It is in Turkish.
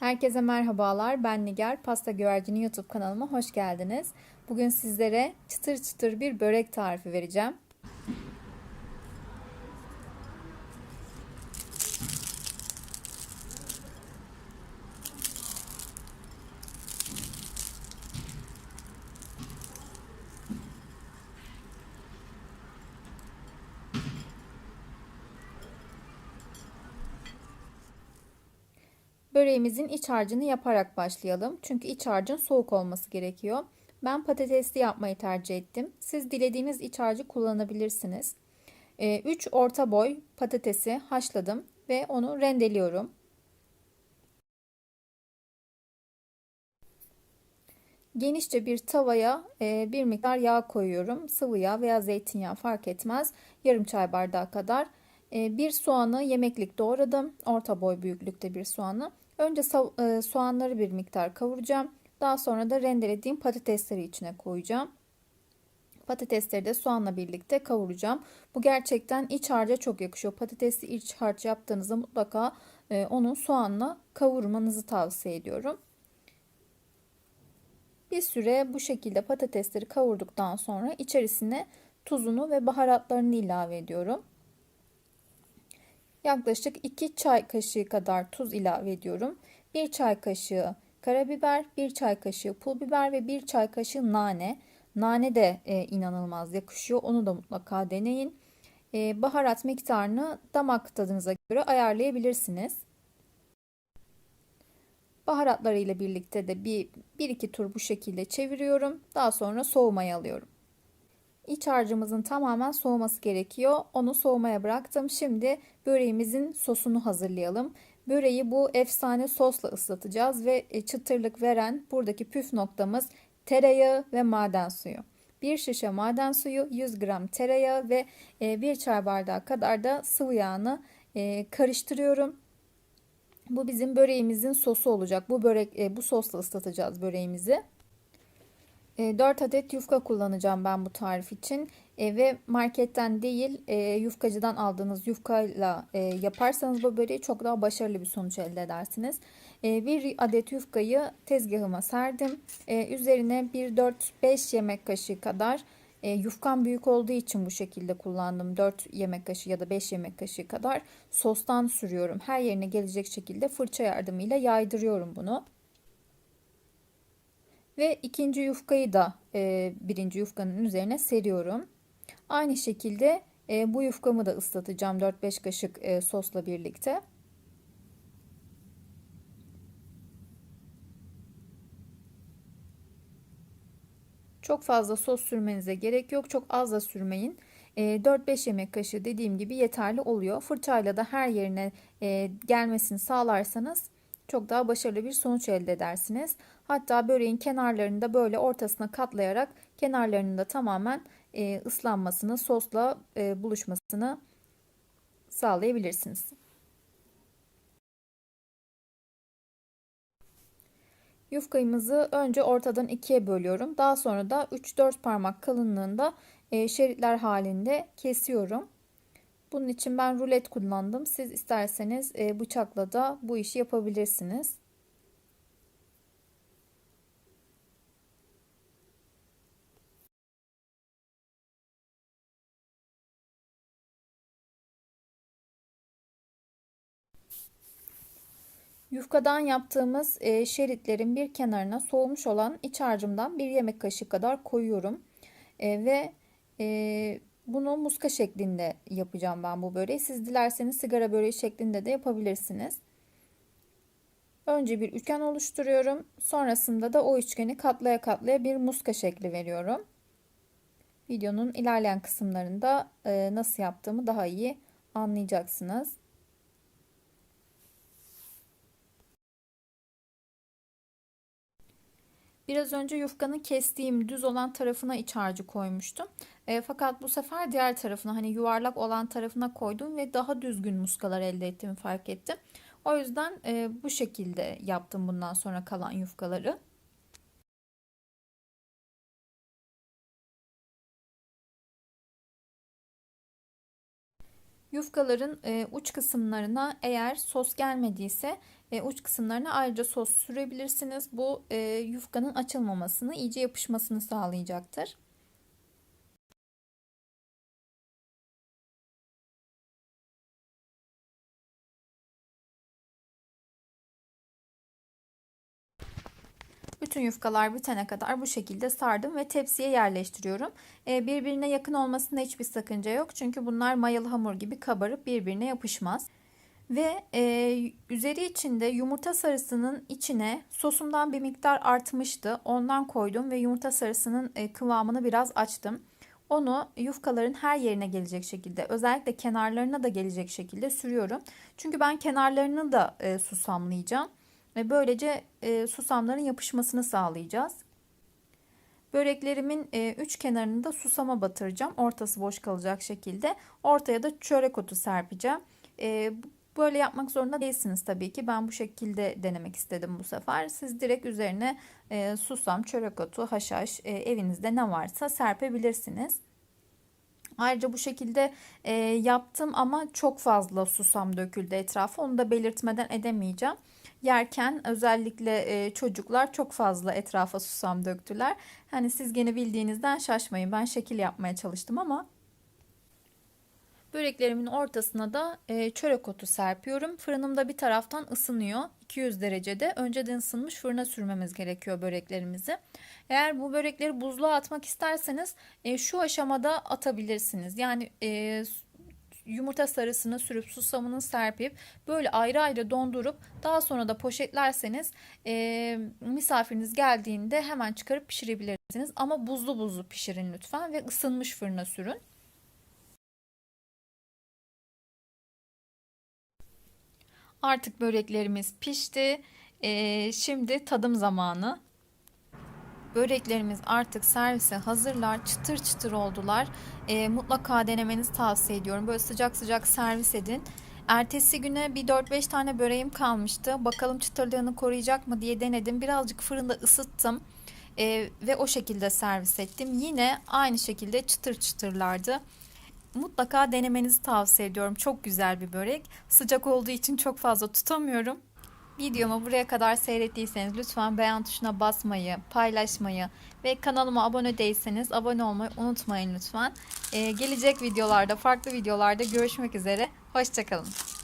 Herkese merhabalar. Ben Nigar. Pasta Güvercini YouTube kanalıma hoş geldiniz. Bugün sizlere çıtır çıtır bir börek tarifi vereceğim. Böreğimizin iç harcını yaparak başlayalım. Çünkü iç harcın soğuk olması gerekiyor. Ben patatesli yapmayı tercih ettim. Siz dilediğiniz iç harcı kullanabilirsiniz. 3 ee, orta boy patatesi haşladım ve onu rendeliyorum. Genişçe bir tavaya e, bir miktar yağ koyuyorum. Sıvı yağ veya zeytinyağı fark etmez. Yarım çay bardağı kadar. E, bir soğanı yemeklik doğradım. Orta boy büyüklükte bir soğanı. Önce e, soğanları bir miktar kavuracağım. Daha sonra da rendelediğim patatesleri içine koyacağım. Patatesleri de soğanla birlikte kavuracağım. Bu gerçekten iç harca çok yakışıyor. Patatesli iç harç yaptığınızda mutlaka e, onu soğanla kavurmanızı tavsiye ediyorum. Bir süre bu şekilde patatesleri kavurduktan sonra içerisine tuzunu ve baharatlarını ilave ediyorum. Yaklaşık 2 çay kaşığı kadar tuz ilave ediyorum. 1 çay kaşığı karabiber, 1 çay kaşığı pul biber ve 1 çay kaşığı nane. Nane de e, inanılmaz yakışıyor. Onu da mutlaka deneyin. E, baharat miktarını damak tadınıza göre ayarlayabilirsiniz. Baharatları ile birlikte de bir, bir iki tur bu şekilde çeviriyorum. Daha sonra soğumaya alıyorum. İç harcımızın tamamen soğuması gerekiyor. Onu soğumaya bıraktım. Şimdi böreğimizin sosunu hazırlayalım. Böreği bu efsane sosla ıslatacağız ve e, çıtırlık veren buradaki püf noktamız tereyağı ve maden suyu. Bir şişe maden suyu, 100 gram tereyağı ve e, bir çay bardağı kadar da sıvı yağını e, karıştırıyorum. Bu bizim böreğimizin sosu olacak. Bu börek bu sosla ıslatacağız böreğimizi. 4 e, adet yufka kullanacağım ben bu tarif için e, ve marketten değil e, yufkacıdan aldığınız yufkayla e, yaparsanız bu böreği çok daha başarılı bir sonuç elde edersiniz. E, bir adet yufkayı tezgahıma serdim. E, üzerine bir 4-5 yemek kaşığı kadar e, yufkan büyük olduğu için bu şekilde kullandım. 4 yemek kaşığı ya da 5 yemek kaşığı kadar sostan sürüyorum. Her yerine gelecek şekilde fırça yardımıyla yaydırıyorum bunu. Ve ikinci yufkayı da e, birinci yufkanın üzerine seriyorum. Aynı şekilde e, bu yufkamı da ıslatacağım 4-5 kaşık e, sosla birlikte. Çok fazla sos sürmenize gerek yok. Çok az da sürmeyin. 4-5 e, yemek kaşığı dediğim gibi yeterli oluyor. Fırçayla da her yerine e, gelmesini sağlarsanız çok daha başarılı bir sonuç elde edersiniz. Hatta böreğin kenarlarını da böyle ortasına katlayarak kenarlarının da tamamen e, ıslanmasını, sosla e, buluşmasını sağlayabilirsiniz. Yufkayımızı önce ortadan ikiye bölüyorum. Daha sonra da 3-4 parmak kalınlığında e, şeritler halinde kesiyorum. Bunun için ben rulet kullandım. Siz isterseniz e, bıçakla da bu işi yapabilirsiniz. Yufkadan yaptığımız e, şeritlerin bir kenarına soğumuş olan iç harcımdan bir yemek kaşığı kadar koyuyorum. E, ve bunu muska şeklinde yapacağım ben bu böreği. Siz dilerseniz sigara böreği şeklinde de yapabilirsiniz. Önce bir üçgen oluşturuyorum. Sonrasında da o üçgeni katlaya katlaya bir muska şekli veriyorum. Videonun ilerleyen kısımlarında e, nasıl yaptığımı daha iyi anlayacaksınız. Biraz önce yufkanın kestiğim düz olan tarafına iç harcı koymuştum. E, fakat bu sefer diğer tarafına hani yuvarlak olan tarafına koydum ve daha düzgün muskalar elde ettiğimi fark ettim. O yüzden e, bu şekilde yaptım bundan sonra kalan yufkaları. Yufkaların e, uç kısımlarına eğer sos gelmediyse e, uç kısımlarına ayrıca sos sürebilirsiniz. Bu e, yufkanın açılmamasını, iyice yapışmasını sağlayacaktır. Bütün yufkalar bitene kadar bu şekilde sardım ve tepsiye yerleştiriyorum. Ee, birbirine yakın olmasında hiçbir sakınca yok. Çünkü bunlar mayalı hamur gibi kabarıp birbirine yapışmaz. Ve e, üzeri içinde yumurta sarısının içine sosumdan bir miktar artmıştı. Ondan koydum ve yumurta sarısının e, kıvamını biraz açtım. Onu yufkaların her yerine gelecek şekilde özellikle kenarlarına da gelecek şekilde sürüyorum. Çünkü ben kenarlarını da e, susamlayacağım. Ve böylece e, susamların yapışmasını sağlayacağız. Böreklerimin e, üç kenarını da susama batıracağım. Ortası boş kalacak şekilde. Ortaya da çörek otu serpeceğim. E, böyle yapmak zorunda değilsiniz tabii ki. Ben bu şekilde denemek istedim bu sefer. Siz direkt üzerine e, susam, çörek otu, haşhaş e, evinizde ne varsa serpebilirsiniz. Ayrıca bu şekilde e, yaptım ama çok fazla susam döküldü etrafa. Onu da belirtmeden edemeyeceğim yerken özellikle çocuklar çok fazla etrafa susam döktüler. Hani siz gene bildiğinizden şaşmayın. Ben şekil yapmaya çalıştım ama Böreklerimin ortasına da e, çörek otu serpiyorum. Fırınımda bir taraftan ısınıyor. 200 derecede. Önceden ısınmış fırına sürmemiz gerekiyor böreklerimizi. Eğer bu börekleri buzluğa atmak isterseniz şu aşamada atabilirsiniz. Yani e, yumurta sarısını sürüp susamını serpip böyle ayrı ayrı dondurup daha sonra da poşetlerseniz e, misafiriniz geldiğinde hemen çıkarıp pişirebilirsiniz. Ama buzlu buzlu pişirin lütfen ve ısınmış fırına sürün. Artık böreklerimiz pişti. E, şimdi tadım zamanı. Böreklerimiz artık servise hazırlar. Çıtır çıtır oldular. E, mutlaka denemenizi tavsiye ediyorum. Böyle sıcak sıcak servis edin. Ertesi güne bir 4-5 tane böreğim kalmıştı. Bakalım çıtırlığını koruyacak mı diye denedim. Birazcık fırında ısıttım. E, ve o şekilde servis ettim. Yine aynı şekilde çıtır çıtırlardı. Mutlaka denemenizi tavsiye ediyorum. Çok güzel bir börek. Sıcak olduğu için çok fazla tutamıyorum. Videomu buraya kadar seyrettiyseniz lütfen beğen tuşuna basmayı, paylaşmayı ve kanalıma abone değilseniz abone olmayı unutmayın lütfen. Ee, gelecek videolarda, farklı videolarda görüşmek üzere. Hoşçakalın.